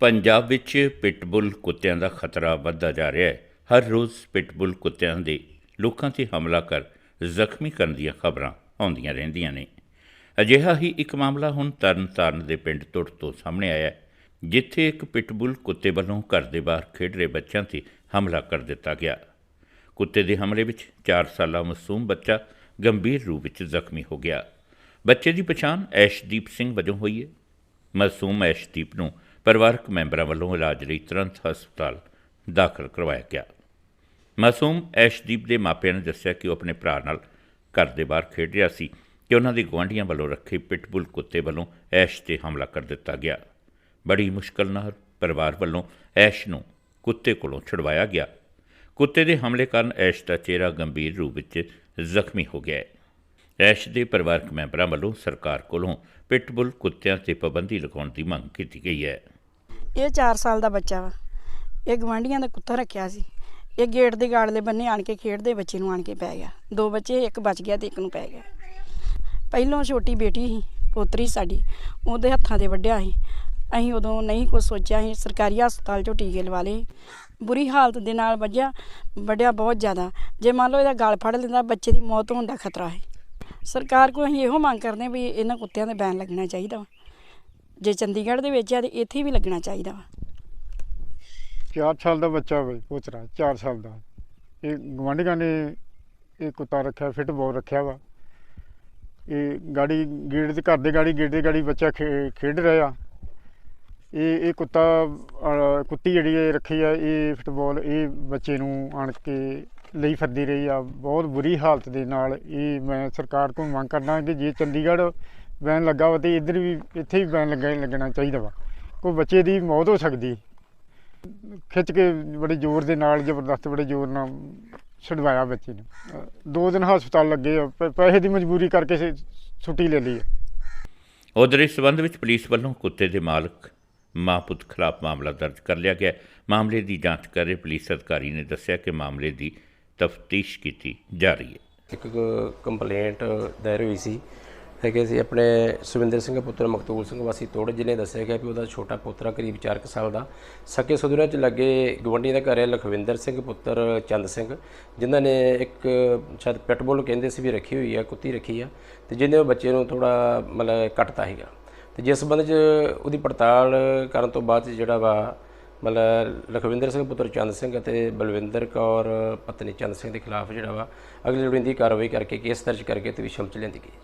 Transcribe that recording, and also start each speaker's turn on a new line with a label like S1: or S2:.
S1: ਪੰਜਾਬ ਵਿੱਚ ਪਿਟਬੁਲ ਕੁੱਤਿਆਂ ਦਾ ਖਤਰਾ ਵੱਧਦਾ ਜਾ ਰਿਹਾ ਹੈ। ਹਰ ਰੋਜ਼ ਪਿਟਬੁਲ ਕੁੱਤਿਆਂ ਦੇ ਲੋਕਾਂ ਤੇ ਹਮਲਾ ਕਰ ਜ਼ਖਮੀ ਕਰਨ ਦੀਆਂ ਖਬਰਾਂ ਆਉਂਦੀਆਂ ਰਹਿੰਦੀਆਂ ਨੇ। ਅਜਿਹਾ ਹੀ ਇੱਕ ਮਾਮਲਾ ਹੁਣ ਤਰਨਤਾਰਨ ਦੇ ਪਿੰਡ ਤੁਰ ਤੋਂ ਸਾਹਮਣੇ ਆਇਆ ਹੈ, ਜਿੱਥੇ ਇੱਕ ਪਿਟਬੁਲ ਕੁੱਤੇ ਵੱਲੋਂ ਘਰ ਦੇ ਬਾਹਰ ਖੇਡ ਰਹੇ ਬੱਚਿਆਂ ਤੇ ਹਮਲਾ ਕਰ ਦਿੱਤਾ ਗਿਆ। ਕੁੱਤੇ ਦੇ ਹਮਲੇ ਵਿੱਚ 4 ਸਾਲਾ ਮਾਸੂਮ ਬੱਚਾ ਗੰਭੀਰ ਰੂਪ ਵਿੱਚ ਜ਼ਖਮੀ ਹੋ ਗਿਆ। ਬੱਚੇ ਦੀ ਪਛਾਣ ਐਸ਼ਦੀਪ ਸਿੰਘ ਵਜੋਂ ਹੋਈ ਹੈ। ਮਾਸੂਮ ਐਸ਼ਦੀਪ ਨੂੰ ਪਰਿਵਾਰਕ ਮੈਂਬਰਾਂ ਵੱਲੋਂ ਇਲਾਜ ਲਈ ਤੁਰੰਤ ਹਸਪਤਾਲ ਦਾਖਲ ਕਰਵਾਇਆ ਗਿਆ। ਮਾਸੂਮ ਐਸ਼ਦੀਪ ਦੇ ਮਾਪਿਆਂ ਨੇ ਦੱਸਿਆ ਕਿ ਉਹ ਆਪਣੇ ਭਰਾ ਨਾਲ ਘਰ ਦੇ ਬਾਹਰ ਖੇਡ ਰਿਹਾ ਸੀ ਕਿ ਉਹਨਾਂ ਦੇ ਗੁਆਂਢੀਆਂ ਵੱਲੋਂ ਰੱਖੇ ਪਿਟਬੁਲ ਕੁੱਤੇ ਵੱਲੋਂ ਐਸ਼ ਤੇ ਹਮਲਾ ਕਰ ਦਿੱਤਾ ਗਿਆ। ਬੜੀ ਮੁਸ਼ਕਲ ਨਾਲ ਪਰਿਵਾਰ ਵੱਲੋਂ ਐਸ਼ ਨੂੰ ਕੁੱਤੇ ਕੋਲੋਂ ਛੁਡਵਾਇਆ ਗਿਆ। ਕੁੱਤੇ ਦੇ ਹਮਲੇ ਕਾਰਨ ਐਸ਼ ਦਾ ਚਿਹਰਾ ਗੰਭੀਰ ਰੂਪ ਵਿੱਚ ਜ਼ਖਮੀ ਹੋ ਗਿਆ ਹੈ। ਐਸ਼ ਦੇ ਪਰਿਵਾਰਕ ਮੈਂਬਰਾਂ ਵੱਲੋਂ ਸਰਕਾਰ ਕੋਲੋਂ ਪਿਟਬੁਲ ਕੁੱਤਿਆਂ ਤੇ ਪਾਬੰਦੀ ਲਗਾਉਣ ਦੀ ਮੰਗ ਕੀਤੀ ਗਈ ਹੈ।
S2: ਇਹ 4 ਸਾਲ ਦਾ ਬੱਚਾ ਵਾ। ਇਹ ਗਵਾਂਢੀਆਂ ਦਾ ਕੁੱਤਾ ਰੱਖਿਆ ਸੀ। ਇਹ ਗੇਟ ਦੇ ਗਾੜਲੇ ਬੰਨੇ ਆਣ ਕੇ ਖੇਡਦੇ ਬੱਚੇ ਨੂੰ ਆਣ ਕੇ ਪੈ ਗਿਆ। ਦੋ ਬੱਚੇ, ਇੱਕ ਬਚ ਗਿਆ ਤੇ ਇੱਕ ਨੂੰ ਪੈ ਗਿਆ। ਪਹਿਲੋਂ ਛੋਟੀ ਬੇਟੀ ਸੀ, ਪੋਤਰੀ ਸਾਡੀ। ਉਹਦੇ ਹੱਥਾਂ ਤੇ ਵੱਢਿਆ ਸੀ। ਅਸੀਂ ਉਦੋਂ ਨਹੀਂ ਕੁਝ ਸੋਚਿਆ ਸੀ। ਸਰਕਾਰੀ ਹਸਪਤਾਲ 'ਚੋਂ ਟੀਕੇ ਲਵਾ ਲਏ। ਬੁਰੀ ਹਾਲਤ ਦੇ ਨਾਲ ਵੱਜਿਆ, ਵੱਡਿਆ ਬਹੁਤ ਜ਼ਿਆਦਾ। ਜੇ ਮੰਨ ਲਓ ਇਹਦਾ ਗਲ ਫੜ ਲੈਂਦਾ, ਬੱਚੇ ਦੀ ਮੌਤ ਹੋਣ ਦਾ ਖਤਰਾ ਹੈ। ਸਰਕਾਰ ਕੋਲ ਅਸੀਂ ਇਹੋ ਮੰਗ ਕਰਦੇ ਹਾਂ ਵੀ ਇਹਨਾਂ ਕੁੱਤਿਆਂ ਤੇ ਬੈਨ ਲੱਗਣਾ ਚਾਹੀਦਾ ਵਾ। ਜੇ ਚੰਡੀਗੜ੍ਹ ਦੇ ਵਿੱਚ ਆ ਤੇ ਇੱਥੇ ਵੀ ਲੱਗਣਾ ਚਾਹੀਦਾ ਵਾ।
S3: 4 ਸਾਲ ਦਾ ਬੱਚਾ ਬਈ ਪੋਤਰਾ 4 ਸਾਲ ਦਾ। ਇਹ ਗਵਾਂਢੀਆਂ ਨੇ ਇਹ ਕੁੱਤਾ ਰੱਖਿਆ, ਫਿੱਟਬਾਲ ਰੱਖਿਆ ਵਾ। ਇਹ ਗਾੜੀ ਗੇਟ ਦੇ ਘਰ ਦੇ ਗਾੜੀ ਗੇਟ ਦੇ ਗਾੜੀ ਬੱਚਾ ਖੇ- ਖੇਡ ਰਿਹਾ। ਇਹ ਇਹ ਕੁੱਤਾ ਕੁੱਤੀ ਜਿਹੜੀ ਹੈ ਰੱਖੀ ਆ, ਇਹ ਫੁੱਟਬਾਲ, ਇਹ ਬੱਚੇ ਨੂੰ ਆਣ ਕੇ ਲਈ ਫਿਰਦੀ ਰਹੀ ਆ। ਬਹੁਤ ਬੁਰੀ ਹਾਲਤ ਦੇ ਨਾਲ ਇਹ ਮੈਂ ਸਰਕਾਰ ਤੋਂ ਮੰਗ ਕਰਦਾ ਕਿ ਜੇ ਚੰਡੀਗੜ੍ਹ ਬੈਨ ਲੱਗਾ ਵਾ ਤੇ ਇੱਧਰ ਵੀ ਇੱਥੇ ਵੀ ਬੈਨ ਲੱਗਾ ਲੱਗਣਾ ਚਾਹੀਦਾ ਵਾ। ਕੋਈ ਬੱਚੇ ਦੀ ਮੌਤ ਹੋ ਸਕਦੀ। ਖਿੱਚ ਕੇ ਬੜੇ ਜ਼ੋਰ ਦੇ ਨਾਲ ਜ਼ਬਰਦਸਤ ਬੜੇ ਜ਼ੋਰ ਨਾਲ ਛੁਡਵਾਇਆ ਬੱਚੇ ਨੂੰ। ਦੋ ਦਿਨ ਹਸਪਤਾਲ ਲੱਗੇ ਪੈਸੇ ਦੀ ਮਜਬੂਰੀ ਕਰਕੇ ਛੁੱਟੀ ਲੈ ਲਈ
S1: ਉਧਰ ਇਸ ਸਬੰਧ ਵਿੱਚ ਪੁਲਿਸ ਵੱਲੋਂ ਕੁੱਤੇ ਦੇ ਮਾਲਕ ਮਾਂ ਪੁੱਤ ਖਿਲਾਫ ਮਾਮਲਾ ਦਰਜ ਕਰ ਲਿਆ ਗਿਆ। ਮਾਮਲੇ ਦੀ ਜਾਂਚ ਕਰ ਰਹੇ ਪੁਲਿਸ ਅਧਿਕਾਰੀ ਨੇ ਦੱਸਿਆ ਕਿ ਮਾਮਲੇ ਦੀ ਤਫਤੀਸ਼ ਕੀਤੀ ਜਾ ਰਹੀ ਹੈ।
S4: ਇੱਕ ਕੰਪਲੇਂਟ ਦਾਇਰ ਹੋਈ ਸੀ। ਹੈਗੇ ਸੀ ਆਪਣੇ ਸੁਵਿੰਦਰ ਸਿੰਘ ਪੁੱਤਰ ਮਕਤੂਲ ਸਿੰਘ ਵਾਸੀ ਤੋੜ ਜ਼ਿਲ੍ਹੇ ਦੱਸਿਆ ਗਿਆ ਕਿ ਉਹਦਾ ਛੋਟਾ ਪੁੱਤਰਾ ਕਰੀਬ 4 ਕੁ ਸਾਲ ਦਾ। ਸਕੇ ਸਹੁਰਿਆਂ ਚ ਲੱਗੇ ਗਵੰਡੀ ਦਾ ਘਰ ਹੈ ਲਖਵਿੰਦਰ ਸਿੰਘ ਪੁੱਤਰ, ਚੰਦ ਸਿੰਘ, ਜਿਨ੍ਹਾਂ ਨੇ ਇੱਕ ਸ਼ਾਇਦ ਪੈਟਬੁਲ ਕਹਿੰਦੇ ਸੀ ਵੀ ਰੱਖੀ ਹੋਈ ਆ, ਕੁੱਤੀ ਰੱਖੀ ਆ, ਤੇ ਜਿਹਨੇ ਉਹ ਬੱਚੇ ਨੂੰ ਥੋੜਾ ਮਤਲਬ ਕੱਟਤਾ ਹੈਗਾ ਤੇ ਜਿਸ ਸੰਬੰਧ ਚ ਉਹਦੀ ਪੜਤਾਲ ਕਰਨ ਤੋਂ ਬਾਅਦ 'ਚ ਜਿਹੜਾ ਵਾ, ਮਤਲਬ ਲਖਵਿੰਦਰ ਸਿੰਘ ਪੁੱਤਰ, ਚੰਦ ਸਿੰਘ ਅਤੇ ਬਲਵਿੰਦਰ ਕੌਰ ਪਤਨੀ ਚੰਦ ਸਿੰਘ ਦੇ ਖਿਲਾਫ ਜਿਹੜਾ ਵਾ ਅਗਲੀ ਲੋੜੀਂਦੀ ਕਾਰਵਾਈ ਕਰਕੇ ਕੇਸ ਦਰਜ ਕਰਕੇ ਤੇ ਵਿਸ਼ਮ ਚ ਲਿਆਂਦੀ ਗਈ।